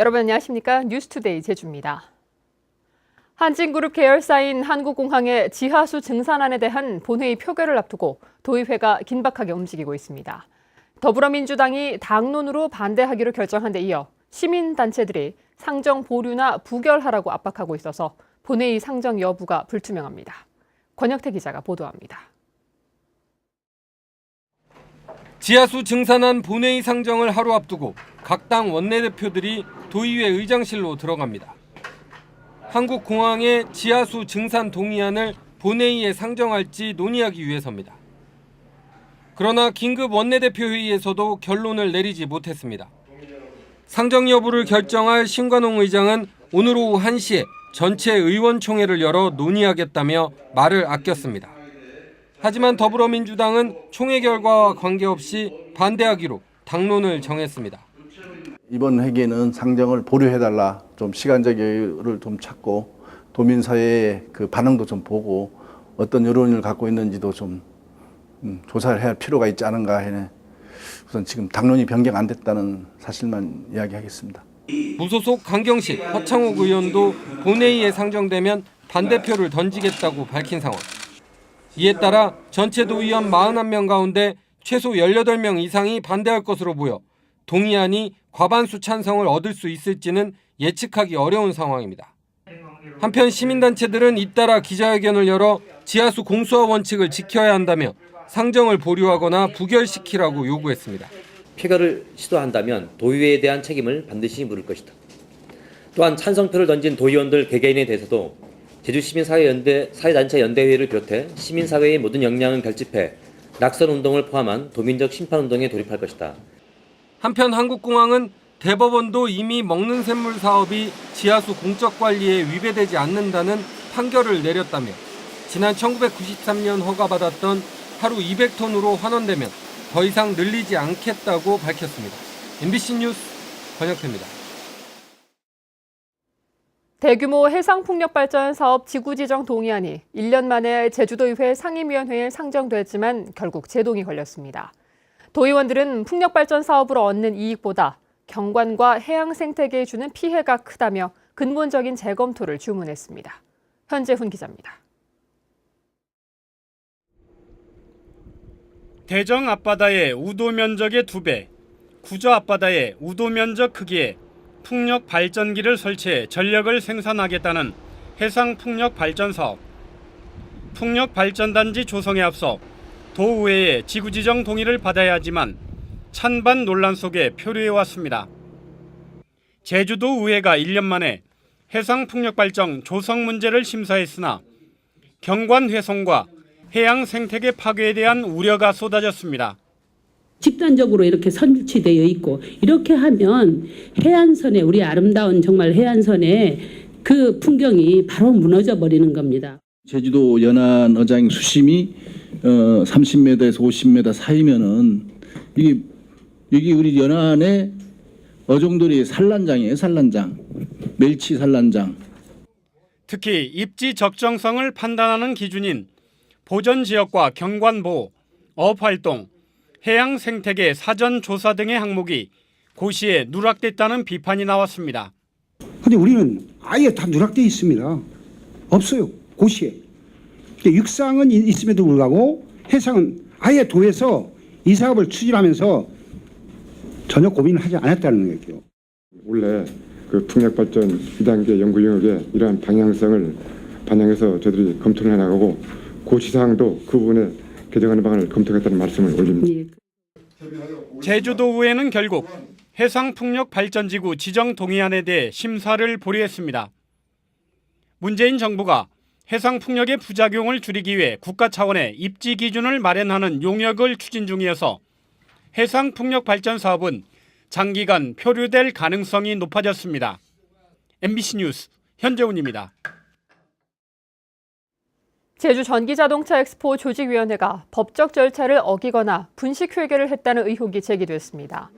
여러분 안녕하십니까? 뉴스투데이 제주입니다. 한진그룹 계열사인 한국공항의 지하수 증산안에 대한 본회의 표결을 앞두고 도의회가 긴박하게 움직이고 있습니다. 더불어민주당이 당론으로 반대하기로 결정한 데 이어 시민단체들이 상정 보류나 부결하라고 압박하고 있어서 본회의 상정 여부가 불투명합니다. 권혁태 기자가 보도합니다. 지하수 증산안 본회의 상정을 하루 앞두고 각 당 원내대표들이 도의회 의장실로 들어갑니다. 한국공항의 지하수 증산 동의안을 본회의에 상정할지 논의하기 위해서입니다. 그러나 긴급 원내대표 회의에서도 결론을 내리지 못했습니다. 상정 여부를 결정할 신관홍 의장은 오늘 오후 1시에 전체 의원총회를 열어 논의하겠다며 말을 아꼈습니다. 하지만 더불어민주당은 총회 결과와 관계없이 반대하기로 당론을 정했습니다. 이번 회기에는 상정을 보류해달라 좀 시간적 여유를 좀 찾고 도민 사회의 그 반응도 좀 보고 어떤 여론을 갖고 있는지도 좀 음, 조사를 해야 할 필요가 있지 않은가 해는 우선 지금 당론이 변경 안 됐다는 사실만 이야기하겠습니다. 무소속 강경식, 허창욱 의원도 본회의에 상정되면 반대표를 던지겠다고 밝힌 상황. 이에 따라 전체 도의원 41명 가운데 최소 18명 이상이 반대할 것으로 보여 동의안이 과반수 찬성을 얻을 수 있을지는 예측하기 어려운 상황입니다. 한편 시민단체들은 잇따라 기자회견을 열어 지하수 공수화 원칙을 지켜야 한다며 상정을 보류하거나 부결시키라고 요구했습니다. 폐결을 시도한다면 도의회에 대한 책임을 반드시 물을 것이다. 또한 찬성표를 던진 도의원들 개개인에 대해서도 제주시민사회연대 사회단체 연대회를 비롯해 시민사회의 모든 역량을 결집해 낙선 운동을 포함한 도민적 심판 운동에 돌입할 것이다. 한편 한국공항은 대법원도 이미 먹는 샘물 사업이 지하수 공적 관리에 위배되지 않는다는 판결을 내렸다며 지난 1993년 허가받았던 하루 200톤으로 환원되면 더 이상 늘리지 않겠다고 밝혔습니다. MBC 뉴스 권혁태입니다. 대규모 해상풍력발전 사업 지구지정 동의안이 1년 만에 제주도의회 상임위원회에 상정됐지만 결국 제동이 걸렸습니다. 도의원들은 풍력발전 사업으로 얻는 이익보다 경관과 해양 생태계에 주는 피해가 크다며 근본적인 재검토를 주문했습니다. 현재훈 기자입니다. 대정 앞바다의 우도 면적의 2배, 구저 앞바다의 우도 면적 크기의 풍력 발전기를 설치해 전력을 생산하겠다는 해상 풍력 발전 사업. 풍력 발전단지 조성에 앞서 도의회의 지구 지정 동의를 받아야 하지만 찬반 논란 속에 표류해 왔습니다. 제주도 의회가 1년 만에 해상 풍력 발전 조성 문제를 심사했으나 경관 훼손과 해양 생태계 파괴에 대한 우려가 쏟아졌습니다. 집단적으로 이렇게 설치되어 있고 이렇게 하면 해안선에 우리 아름다운 정말 해안선에 그 풍경이 바로 무너져 버리는 겁니다. 제주도 연안 어장 수심이 어, 30m에서 50m 사이면은 이게 여기 우리 연안에 어종들이 산란장이에요, 산란장. 멸치 산란장. 특히 입지 적정성을 판단하는 기준인 보전 지역과 경관 보호, 어업 활동, 해양 생태계 사전 조사 등의 항목이 고시에 누락됐다는 비판이 나왔습니다. 근데 우리는 아예 다 누락되어 있습니다. 없어요. 고시에. 근데 육상은 이- 있음에도 불구하고 해상은 아예 도에서 이 사업을 추진하면서 전혀 고민을 하지 않았다는 거예요. 원래 그 풍력 발전 2단계 연구 영역에 이러한 방향성을 반영해서 저희들이 검토를 해나가고 고시사항도 그 부분에 개정하는 방안을 검토하겠다는 말씀을 올립니다. 예. 제주도의회는 결국 해상풍력 발전지구 지정 동의안에 대해 심사를 보류했습니다. 문재인 정부가 해상 풍력의 부작용을 줄이기 위해 국가 차원의 입지 기준을 마련하는 용역을 추진 중이어서 해상 풍력 발전 사업은 장기간 표류될 가능성이 높아졌습니다. MBC 뉴스 현재훈입니다. 제주 전기자동차 엑스포 조직위원회가 법적 절차를 어기거나 분식회계를 했다는 의혹이 제기됐습니다.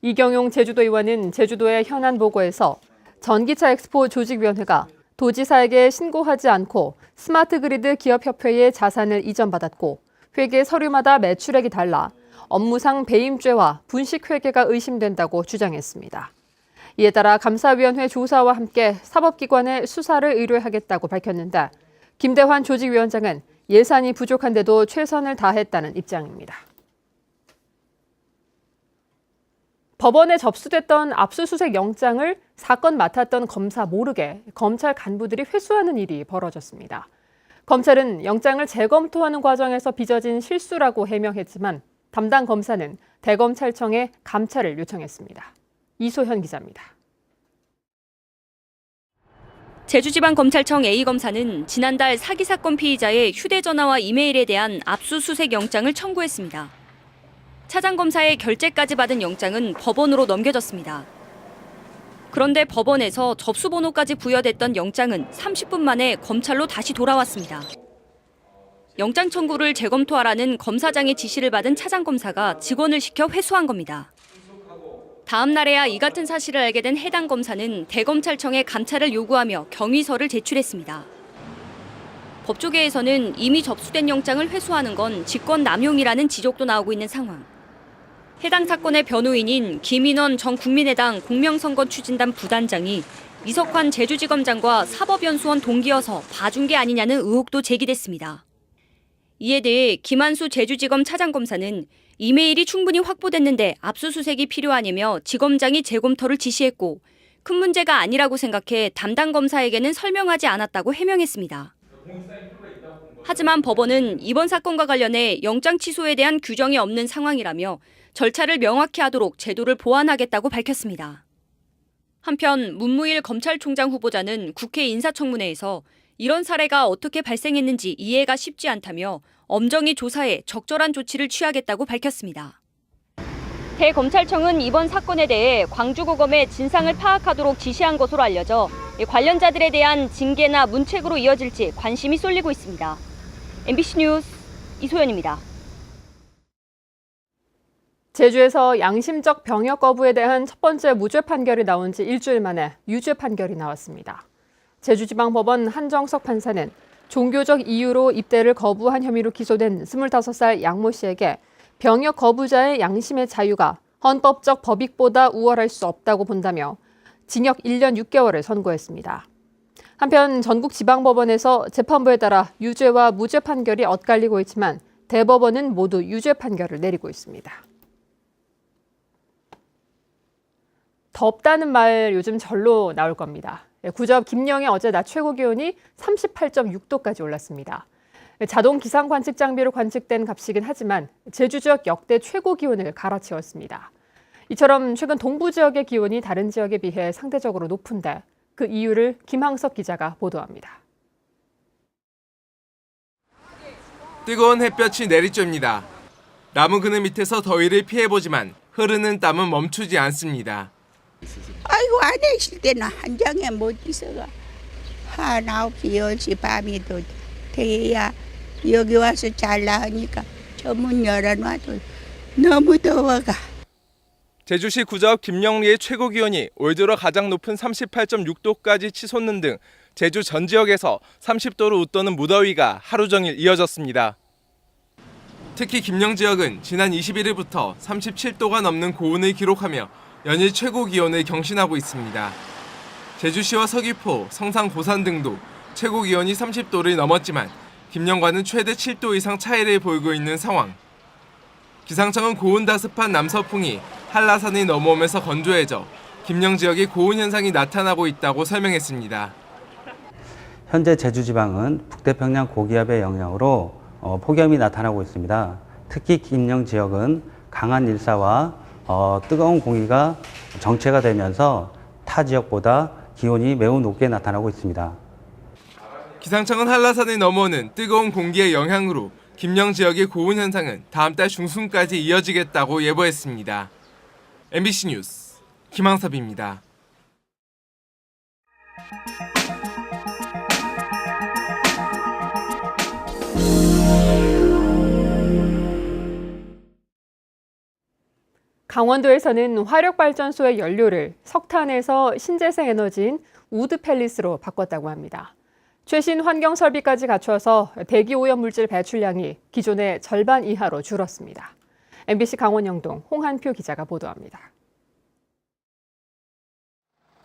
이경용 제주도 의원은 제주도의 현안 보고에서 전기차 엑스포 조직위원회가 도지사에게 신고하지 않고 스마트 그리드 기업협회에 자산을 이전받았고 회계 서류마다 매출액이 달라 업무상 배임죄와 분식회계가 의심된다고 주장했습니다. 이에 따라 감사위원회 조사와 함께 사법기관에 수사를 의뢰하겠다고 밝혔는데 김대환 조직위원장은 예산이 부족한데도 최선을 다했다는 입장입니다. 법원에 접수됐던 압수수색 영장을 사건 맡았던 검사 모르게 검찰 간부들이 회수하는 일이 벌어졌습니다. 검찰은 영장을 재검토하는 과정에서 빚어진 실수라고 해명했지만 담당 검사는 대검찰청에 감찰을 요청했습니다. 이소현 기자입니다. 제주지방검찰청 A검사는 지난달 사기 사건 피의자의 휴대전화와 이메일에 대한 압수수색 영장을 청구했습니다. 차장 검사의 결재까지 받은 영장은 법원으로 넘겨졌습니다. 그런데 법원에서 접수 번호까지 부여됐던 영장은 30분 만에 검찰로 다시 돌아왔습니다. 영장 청구를 재검토하라는 검사장의 지시를 받은 차장 검사가 직원을 시켜 회수한 겁니다. 다음 날에야 이 같은 사실을 알게 된 해당 검사는 대검찰청에 감찰을 요구하며 경위서를 제출했습니다. 법조계에서는 이미 접수된 영장을 회수하는 건 직권 남용이라는 지적도 나오고 있는 상황. 해당 사건의 변호인인 김인원 전 국민의당 공명선거 추진단 부단장이 이석환 제주지검장과 사법연수원 동기여서 봐준 게 아니냐는 의혹도 제기됐습니다. 이에 대해 김한수 제주지검 차장검사는 이메일이 충분히 확보됐는데 압수수색이 필요하냐며 지검장이 재검토를 지시했고 큰 문제가 아니라고 생각해 담당 검사에게는 설명하지 않았다고 해명했습니다. 하지만 법원은 이번 사건과 관련해 영장 취소에 대한 규정이 없는 상황이라며 절차를 명확히 하도록 제도를 보완하겠다고 밝혔습니다. 한편 문무일 검찰총장 후보자는 국회 인사청문회에서 이런 사례가 어떻게 발생했는지 이해가 쉽지 않다며 엄정히 조사해 적절한 조치를 취하겠다고 밝혔습니다. 대검찰청은 이번 사건에 대해 광주고검의 진상을 파악하도록 지시한 것으로 알려져 관련자들에 대한 징계나 문책으로 이어질지 관심이 쏠리고 있습니다. MBC 뉴스 이소연입니다. 제주에서 양심적 병역 거부에 대한 첫 번째 무죄 판결이 나온 지 일주일 만에 유죄 판결이 나왔습니다. 제주지방법원 한정석 판사는 종교적 이유로 입대를 거부한 혐의로 기소된 25살 양모 씨에게 병역 거부자의 양심의 자유가 헌법적 법익보다 우월할 수 없다고 본다며 징역 1년 6개월을 선고했습니다. 한편 전국 지방법원에서 재판부에 따라 유죄와 무죄 판결이 엇갈리고 있지만 대법원은 모두 유죄 판결을 내리고 있습니다. 덥다는 말 요즘 절로 나올 겁니다. 구접 김영의 어제 낮 최고 기온이 38.6도까지 올랐습니다. 자동 기상 관측 장비로 관측된 값이긴 하지만 제주 지역 역대 최고 기온을 갈아치웠습니다. 이처럼 최근 동부 지역의 기온이 다른 지역에 비해 상대적으로 높은데 그 이유를 김항석 기자가 보도합니다. 뜨거운 햇볕이 내리쬐입니다. 나무 그늘 밑에서 더위를 피해보지만 흐르는 땀은 멈추지 않습니다. 아이고 안 해실 때는 한 장에 못 있어가 한 아홉 시, 열 시 밤에도 돼야 여기 와서 잘라 하니까 저문 열어놔도 너무 더워가 제주시 구자읍 김영리의 최고 기온이 올 들어 가장 높은 38.6도까지 치솟는 등 제주 전 지역에서 30도를 웃도는 무더위가 하루 종일 이어졌습니다. 특히 김영 지역은 지난 21일부터 37도가 넘는 고온을 기록하며 연일 최고 기온을 경신하고 있습니다. 제주시와 서귀포, 성산, 고산 등도 최고 기온이 30도를 넘었지만 김영과는 최대 7도 이상 차이를 보이고 있는 상황. 기상청은 고온다습한 남서풍이 한라산을 넘어오면서 건조해져 김영 지역에 고온 현상이 나타나고 있다고 설명했습니다. 현재 제주 지방은 북태평양 고기압의 영향으로 어, 폭염이 나타나고 있습니다. 특히 김영 지역은 강한 일사와 어, 뜨거운 공기가 정체가 되면서 타 지역보다 기온이 매우 높게 나타나고 있습니다. 기상청은 한라산을 넘어오는 뜨거운 공기의 영향으로 김영 지역의 고온 현상은 다음 달 중순까지 이어지겠다고 예보했습니다. MBC 뉴스 김항섭입니다. 강원도에서는 화력발전소의 연료를 석탄에서 신재생 에너지인 우드 펠릿으로 바꿨다고 합니다. 최신 환경 설비까지 갖춰서 대기 오염 물질 배출량이 기존의 절반 이하로 줄었습니다. MBC 강원 영동 홍한표 기자가 보도합니다.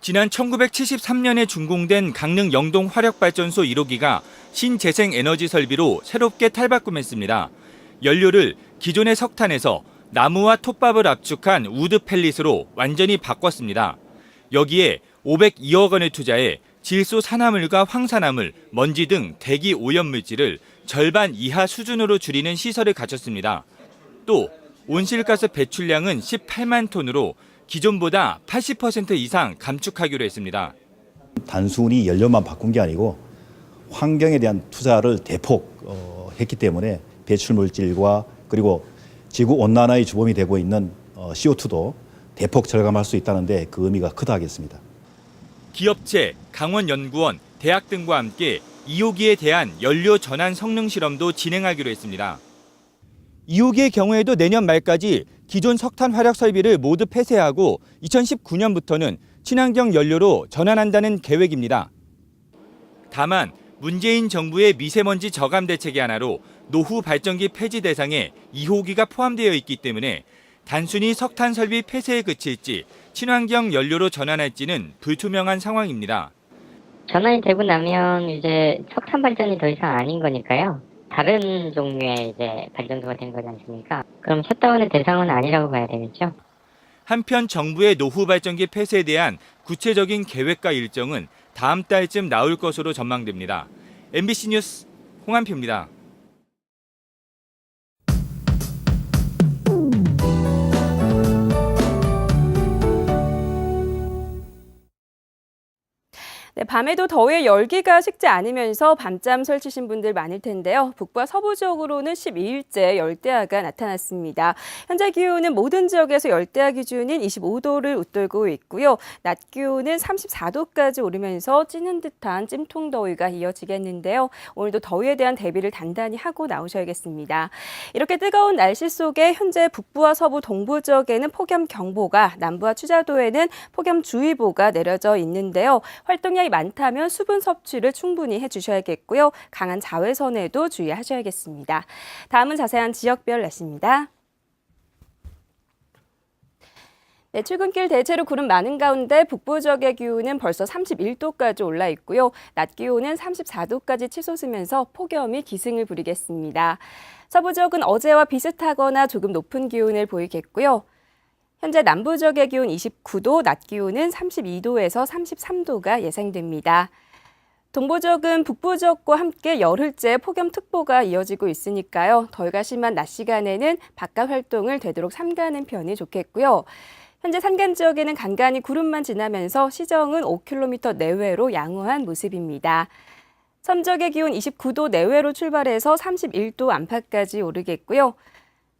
지난 1973년에 준공된 강릉 영동 화력발전소 1호기가 신재생 에너지 설비로 새롭게 탈바꿈했습니다. 연료를 기존의 석탄에서 나무와 톱밥을 압축한 우드 펠릿으로 완전히 바꿨습니다. 여기에 502억 원을 투자해 질소 산화물과 황산화물, 먼지 등 대기 오염 물질을 절반 이하 수준으로 줄이는 시설을 갖췄습니다. 또 온실가스 배출량은 18만 톤으로 기존보다 80% 이상 감축하기로 했습니다. 단순히 연료만 바꾼 게 아니고 환경에 대한 투자를 대폭 어, 했기 때문에 배출 물질과 그리고 지구 온난화의 주범이 되고 있는 어, CO2도 대폭 절감할 수 있다는데 그 의미가 크다 하겠습니다. 기업체, 강원연구원, 대학 등과 함께 2호기에 대한 연료 전환 성능 실험도 진행하기로 했습니다. 2호기의 경우에도 내년 말까지 기존 석탄 화력 설비를 모두 폐쇄하고 2019년부터는 친환경 연료로 전환한다는 계획입니다. 다만 문재인 정부의 미세먼지 저감 대책이 하나로 노후 발전기 폐지 대상에 2호기가 포함되어 있기 때문에 단순히 석탄 설비 폐쇄에 그칠지 친환경 연료로 전환할지는 불투명한 상황입니다. 전환이 되고 나면 이제 석탄 발전이 더 이상 아닌 거니까요. 다른 종류의 이제 발전소가 된 거지 않습니까? 그럼 셧다운의 대상은 아니라고 봐야 되겠죠. 한편 정부의 노후 발전기 폐쇄에 대한 구체적인 계획과 일정은 다음 달쯤 나올 것으로 전망됩니다. MBC 뉴스 홍한표입니다. 네, 밤에도 더위에 열기가 식지 않으면서 밤잠 설치신 분들 많을 텐데요. 북부와 서부 지역으로는 12일째 열대야가 나타났습니다. 현재 기온은 모든 지역에서 열대야 기준인 25도를 웃돌고 있고요. 낮 기온은 34도까지 오르면서 찌는 듯한 찜통 더위가 이어지겠는데요. 오늘도 더위에 대한 대비를 단단히 하고 나오셔야겠습니다. 이렇게 뜨거운 날씨 속에 현재 북부와 서부 동부 지역에는 폭염 경보가, 남부와 추자도에는 폭염 주의보가 내려져 있는데요. 활동량이 많다면 수분 섭취를 충분히 해주셔야겠고요. 강한 자외선에도 주의하셔야겠습니다. 다음은 자세한 지역별 날씨입니다. 네, 출근길 대체로 구름 많은 가운데 북부 지역의 기온은 벌써 31도까지 올라 있고요. 낮 기온은 34도까지 치솟으면서 폭염이 기승을 부리겠습니다. 서부 지역은 어제와 비슷하거나 조금 높은 기온을 보이겠고요. 현재 남부 지역의 기온 29도, 낮 기온은 32도에서 33도가 예상됩니다. 동부 지역은 북부 지역과 함께 열흘째 폭염특보가 이어지고 있으니까요. 덜가 심한 낮 시간에는 바깥 활동을 되도록 삼가하는 편이 좋겠고요. 현재 산간 지역에는 간간히 구름만 지나면서 시정은 5km 내외로 양호한 모습입니다. 섬적의 기온 29도 내외로 출발해서 31도 안팎까지 오르겠고요.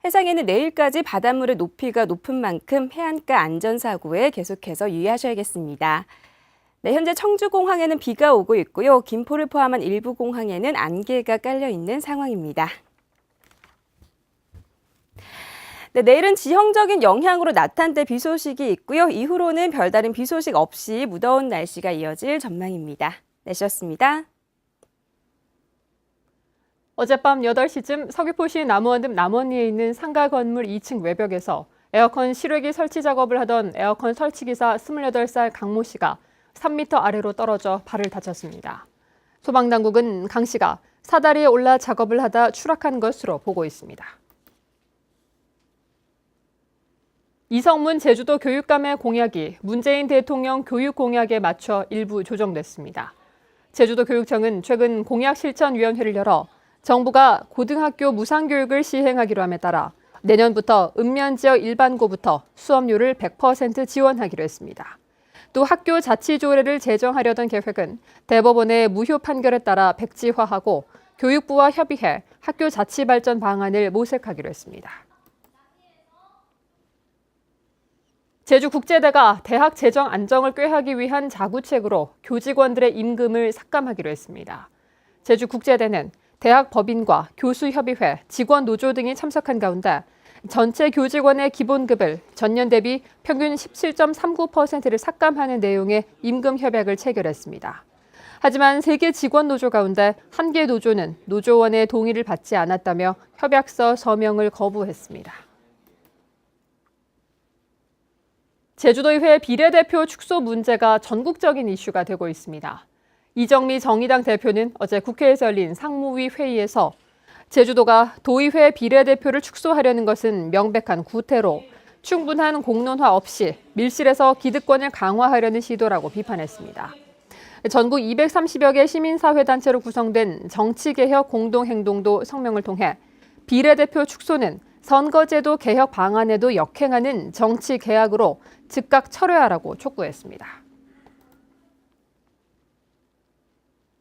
해상에는 내일까지 바닷물의 높이가 높은 만큼 해안가 안전사고에 계속해서 유의하셔야겠습니다. 네, 현재 청주공항에는 비가 오고 있고요. 김포를 포함한 일부 공항에는 안개가 깔려 있는 상황입니다. 네, 내일은 지형적인 영향으로 나탄 비 소식이 있고요. 이후로는 별다른 비 소식 없이 무더운 날씨가 이어질 전망입니다. 내셨습니다. 어젯밤 8시쯤 서귀포시 남원읍 남원리에 있는 상가 건물 2층 외벽에서 에어컨 실외기 설치 작업을 하던 에어컨 설치기사 28살 강모 씨가 3m 아래로 떨어져 발을 다쳤습니다. 소방당국은 강 씨가 사다리에 올라 작업을 하다 추락한 것으로 보고 있습니다. 이성문 제주도 교육감의 공약이 문재인 대통령 교육 공약에 맞춰 일부 조정됐습니다. 제주도 교육청은 최근 공약 실천위원회를 열어 정부가 고등학교 무상교육을 시행하기로 함에 따라 내년부터 읍면 지역 일반고부터 수업료를 100% 지원하기로 했습니다. 또 학교 자치조례를 제정하려던 계획은 대법원의 무효 판결에 따라 백지화하고 교육부와 협의해 학교 자치 발전 방안을 모색하기로 했습니다. 제주국제대가 대학 재정 안정을 꾀하기 위한 자구책으로 교직원들의 임금을 삭감하기로 했습니다. 제주국제대는 대학 법인과 교수협의회, 직원 노조 등이 참석한 가운데 전체 교직원의 기본급을 전년 대비 평균 17.39%를 삭감하는 내용의 임금 협약을 체결했습니다. 하지만 세 개 직원 노조 가운데 한 개 노조는 노조원의 동의를 받지 않았다며 협약서 서명을 거부했습니다. 제주도의회 비례대표 축소 문제가 전국적인 이슈가 되고 있습니다. 이정미 정의당 대표는 어제 국회에서 열린 상무위 회의에서 제주도가 도의회 비례대표를 축소하려는 것은 명백한 구태로 충분한 공론화 없이 밀실에서 기득권을 강화하려는 시도라고 비판했습니다. 전국 230여 개 시민사회단체로 구성된 정치개혁 공동행동도 성명을 통해 비례대표 축소는 선거제도 개혁 방안에도 역행하는 정치 계약으로 즉각 철회하라고 촉구했습니다.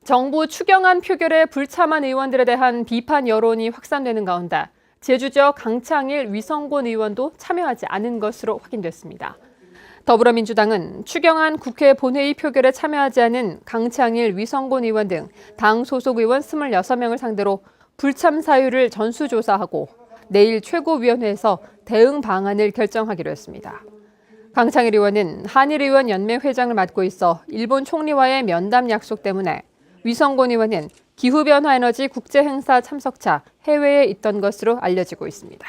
정부 추경안 표결에 불참한 의원들에 대한 비판 여론이 확산되는 가운데 제주 지역 강창일 위성곤 의원도 참여하지 않은 것으로 확인됐습니다. 더불어민주당은 추경안 국회 본회의 표결에 참여하지 않은 강창일, 위성곤 의원 등 당 소속 의원 26명을 상대로 불참 사유를 전수조사하고 내일 최고위원회에서 대응 방안을 결정하기로 했습니다. 강창일 의원은 한일 의원 연맹 회장을 맡고 있어 일본 총리와의 면담 약속 때문에 위성곤 의원은 기후변화 에너지 국제행사 참석차 해외에 있던 것으로 알려지고 있습니다.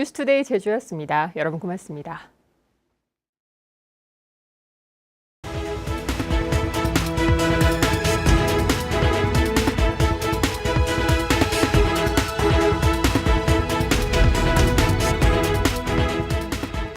뉴스투데이 제주였습니다. 여러분 고맙습니다.